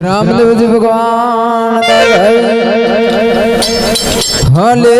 रामदेव जी भगवान हले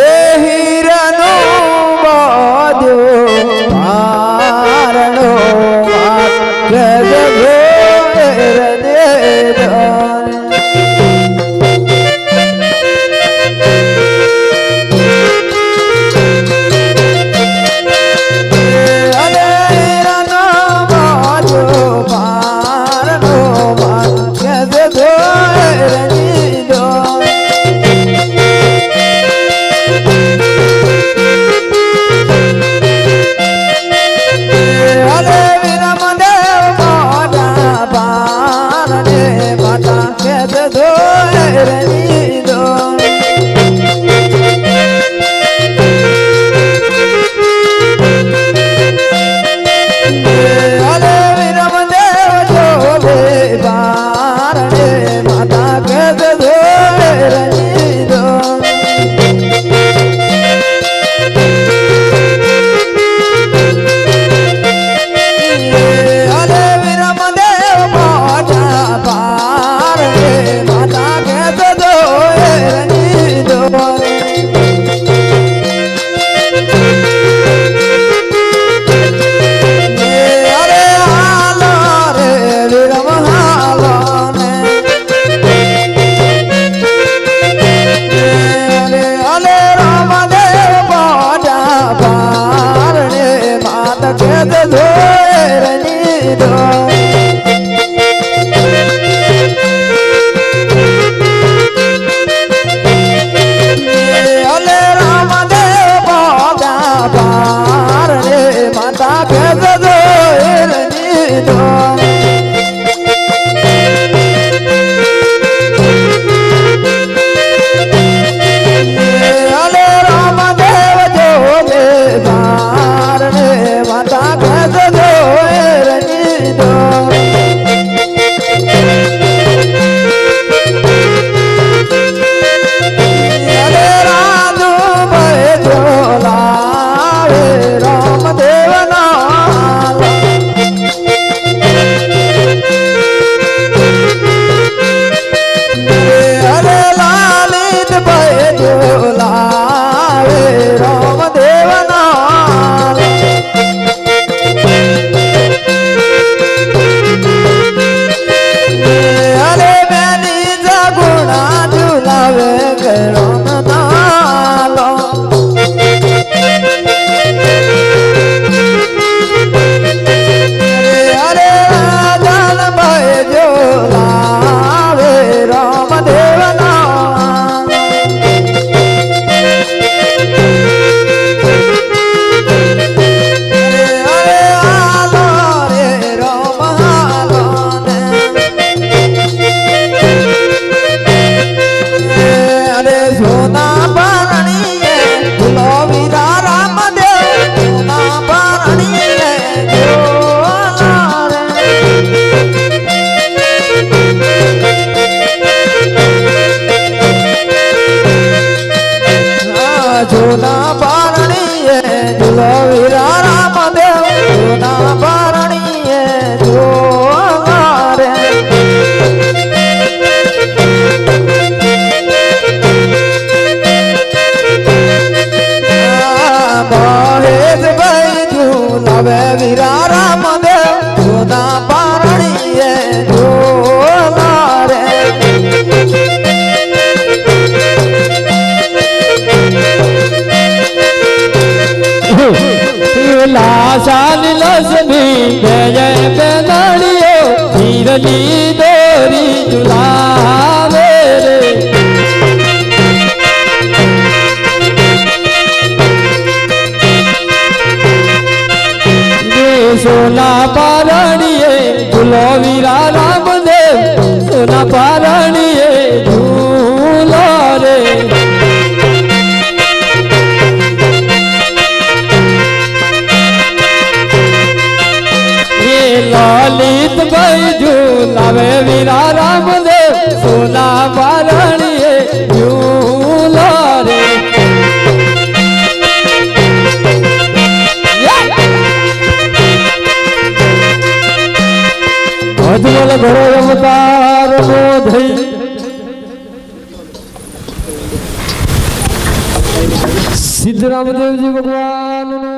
door. સતી જય બેનાડીઓ ધીરજી દોરી જુલાવે રે. સોના પારણીએ ઝૂલો વિરા લલિત ભાઈ જો લાવે વીરા રામદેવ સોના પારણીએ ઝૂલો રે અજમલ ઘરો અવતાર બોધઈ સિદ્ધ રામદેવજી ભગવાન